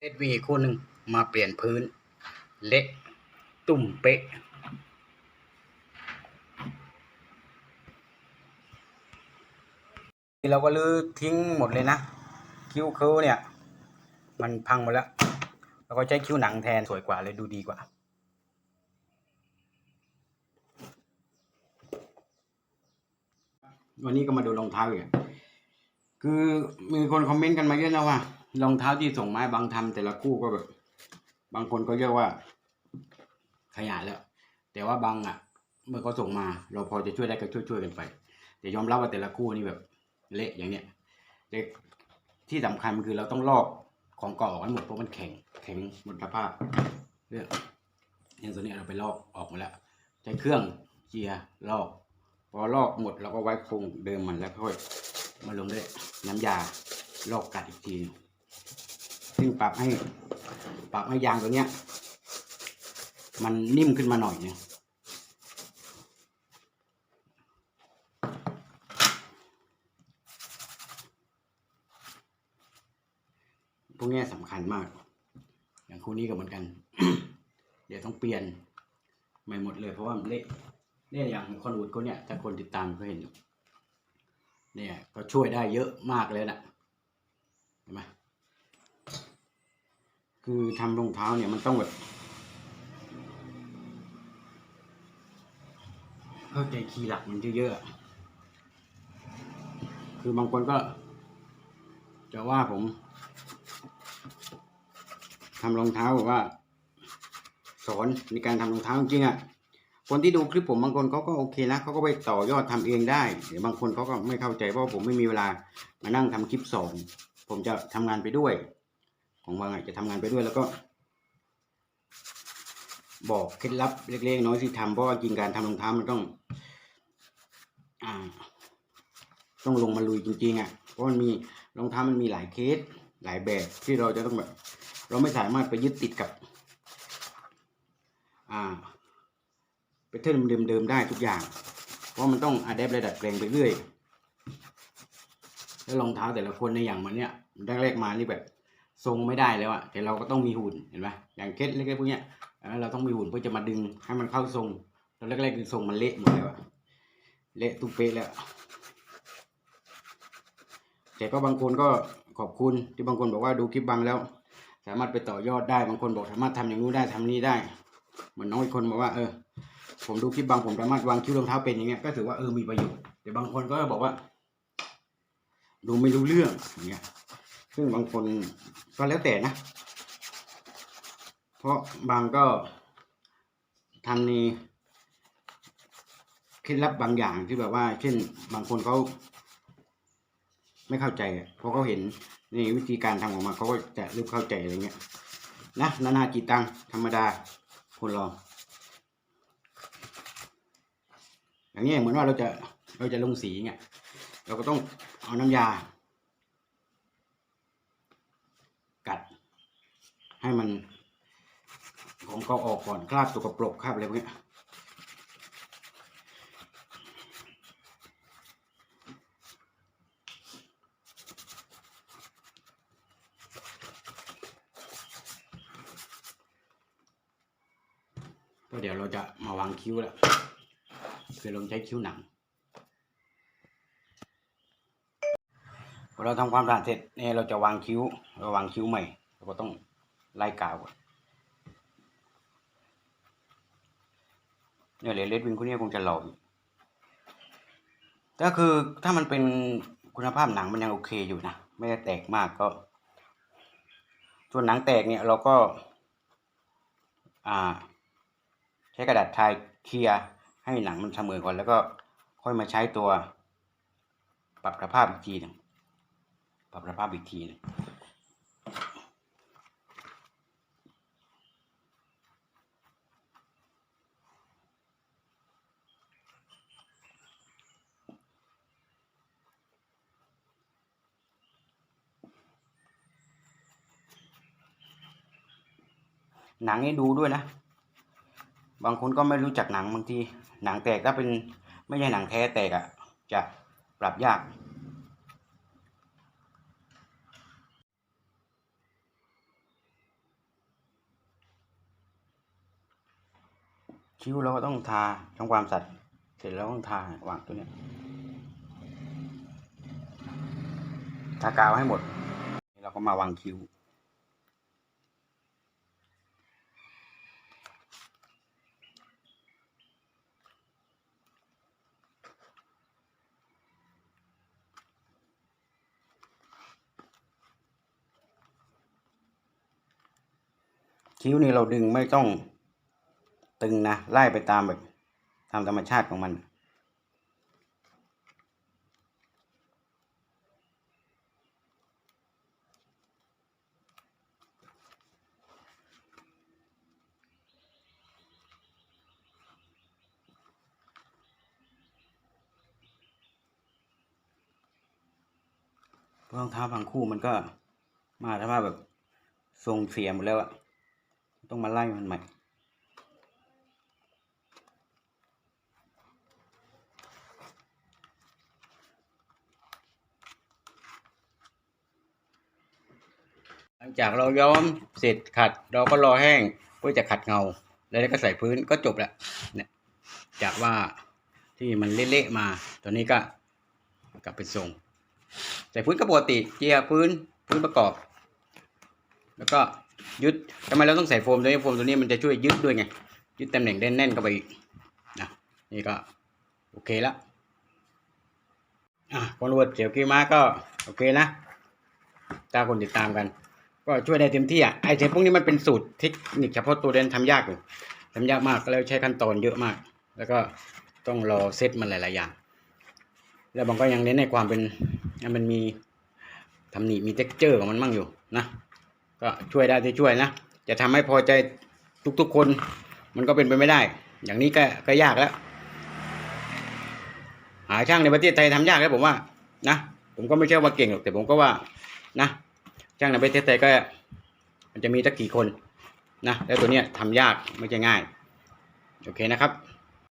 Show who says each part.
Speaker 1: เอ็ดวีคู่หนึ่งมาเปลี่ยนพื้น เละตุ่มเป๊ะ เราก็ลื้อทิ้งหมดเลยนะ คิ้วเคิ้วเนี่ย มันพังหมดแล้ว เราก็ใช้คิ้วหนังแทนสวยกว่าเลยดูดีกว่าวันนี้ก็มาดูรองเท้าอีกคือมีคนคอมเมนต์กันมาเยอะนะว่า รองเท้าที่ส่งมาบางทำแต่ละคู่ก็แบบ บางคนก็เรียกว่า ขยะแล้ว แต่ว่าบางอะ เมื่อเขาส่งมา เราพอจะช่วยได้ก็ช่วยช่วยๆกันไป แต่ยอมรับว่าแต่ละคู่นี่แบบเละอย่างเนี้ยแต่ที่สำคัญคือเราต้องลอกของเก่าออกให้หมดเพราะมันแข็งแข็งหมดสภาพเนี่ยอย่างตัวนี้เราไปลอกออกมาแล้วใช้เครื่องเจียร์ลอก พอลอกหมดเราก็ไว้คงเดิมมันแล้วค่อยมาลงด้วยน้ำยาลอกกัดอีกที ซึ่งปรับให้ ปรับให้ยางตัวเนี้ย มันนิ่มขึ้นมาหน่อยเนี่ยพวกนี้สำคัญมาก อย่างคู่นี้ก็เหมือนกัน เดี๋ยวต้องเปลี่ยนใหม่หมดเลย เพราะว่ามันเละเนี่ยอย่างคนวูดเขาเนี่ยถ้าคนติดตามก็เห็นอยู่เนี่ยก็ช่วยได้เยอะมากเลยนะเห็นไหม คือทำรองเท้าเนี่ยมันต้องแบบเข้าใจคีย์หลักมันเยอะๆคือบางคนก็ จะว่าผมทำรองเท้าแบบว่า สอนในการทำรองเท้าจริงๆอะคนที่ดูคลิปผมบางคนเขาก็โอเคนะเขาก็ไปต่อยอดทำเองได้เดี๋ยวบางคนเขาก็ไม่เข้าใจเพราะผมไม่มีเวลามานั่งทำคลิปสอนผมจะทำงานไปด้วย ของบางอะจะทำงานไปด้วยแล้วก็ บอกเคล็ดลับเล็กๆน้อยที่ทำเพราะว่าจริงการทำรองเท้ามันต้องอ่า ต้องลงมาลุยจริงๆอะเพราะมันมีรองเท้ามันมีหลายเคสหลายแบบที่เราจะต้องแบบ เราไม่สามารถไปยึดติดกับ อ่าไปเทิร์นเดิมๆได้ทุกอย่าง เพราะมันต้องอัดแอประดับแปลงไปเรื่อยแล้วรองเท้าแต่ละคนในอย่างมันเนี่ยแรกๆมานี่แบบ ทรงไม่ได้แล้วอะแต่เราก็ต้องมีหุ่นเห็นไหมอย่างเคสเล็กๆพวกเนี้ยเราต้องมีหุ่นเพื่อจะมาดึงให้มันเข้าทรงตอนแรกๆคือทรงมันเละหมดแล้วอะเละตุเปะแล้วแต่ก็บางคนก็ขอบคุณที่บางคนบอกว่าดูคลิปบางแล้ว สามารถไปต่อยอดได้บางคนบอกสามารถทำอย่างนู้นได้ทำนี้ได้ เหมือนน้องอีกคนบอกว่าเออ ผมดูคลิปบางผมสามารถวางคิ้วรองเท้าเป็นอย่างเงี้ยก็ถือว่าเออมีประโยชน์แต่บางคนก็บอกว่า ดูไม่รู้เรื่องอย่างเงี้ย ซึ่งบางคนก็แล้วแต่นะ เพราะบางก็ทำในเคล็ดลับบางอย่างที่แบบว่า เช่น บางคนเขาไม่เข้าใจเพราะเขาเห็นนี่วิธีการทำออกมาเขาก็จะเริ่มเข้าใจอะไรเงี้ยนะนานาจิตตังธรรมดาคนลองอย่างนี้ยเหมือนว่าเราจะเราจะลงสีเงี้ยเราก็ต้องเอาน้ำยา กัด ให้มันของเขาออกก่อนคราบสกปรกคราบอะไรพวกนี้ก็เดี๋ยวเราจะมาวางคิ้วแล้วคือเราใช้คิ้วหนังพอเราทำความสะอาดเสร็จเนี่ยเราจะวางคิ้วเราวางคิ้วใหม่เราก็ต้อง ไล่กาวก่อนเนี่ยเหลเลดวิงคู่นี้คงจะหล่ออยู่ก็คือถ้ามันเป็นคุณภาพหนังมันยังโอเคอยู่นะ ไม่ได้แตกมากก็ ส่วนหนังแตกเนี่ยเราก็ อ่า ใช้กระดาษทรายเคลียร์ให้หนังมันเสมอก่อนแล้วก็ค่อยมาใช้ตัว ปรับสภาพอีกทีหนึงปรับสภาพอีกทีหนึง หนังให้ดูด้วยนะ บางคนก็ไม่รู้จักหนังบางที หนังแตกก็เป็นไม่ใช่หนังแท้แตกอะ่ะ จะปรับยาก คิ้วเราก็ต้องทาทำความสัตย์เสร็จแล้วต้องทาวางตัวเนี้ยทากาวให้หมด เราก็มาวางคิ้ว คิ้วนี่เราดึงไม่ต้องตึงนะไล่ไปตามแบบตามธรรมชาติของมัน รองเท้าบางคู่มันก็มาถ้าว่าแบบทรงเสียหมดแล้วอะ ต้องมาไล่มันใหม่ หลังจากเราย้อมเสร็จขัดเราก็รอแห้งเพื่อจะขัดเงา แล้วก็ใส่พื้นก็จบแล้วเนี่ยจากว่าที่มันเละๆมาตอนนี้ก็กลับไปทรงใส่พื้นก็ปกติเจียร์พื้นพื้นประกอบ แล้วก็ ยึดทำไมเราต้องใส่โฟมตัวนี้โฟมตัวนี้มันจะช่วยยึดด้วยไงยึดตำแหน่งแน่นๆเข้าไปอีกนะนี่ก็โอเคแล้วอะคอนเวิร์ตเสียวกีมาก็โอเคนะถ้าคนติดตามกัน ก็ช่วยได้เต็มที่อะไอเทมพวกนี้มันเป็นสูตรเทคนิคเฉพาะตัวเดนทำยากอยู่ทำยากมากแล้วใช้ขั้นตอนเยอะมาก แล้วก็ต้องรอเซตมันหลาย ๆ อย่าง แล้วบางก็ยังเน้นในความเป็นมันมีทำหนีมีเท็กเจอร์ของมันมั่งอยู่นะ ก็ช่วยได้ที่ช่วยนะ จะทำให้พอใจทุกๆคน มันก็เป็นไปไม่ได้ อย่างนี้ก็ก็ยากแล้ว หาช่างในประเทศไทยทำยากแล้วผมว่านะผมก็ไม่ใช่ว่าเก่งหรอกแต่ผมก็ว่านะช่างในประเทศไทยก็ มันจะมีสักกี่คนนะแล้วตัวเนี้ยทำยากไม่ใช่ง่าย โอเคนะครับ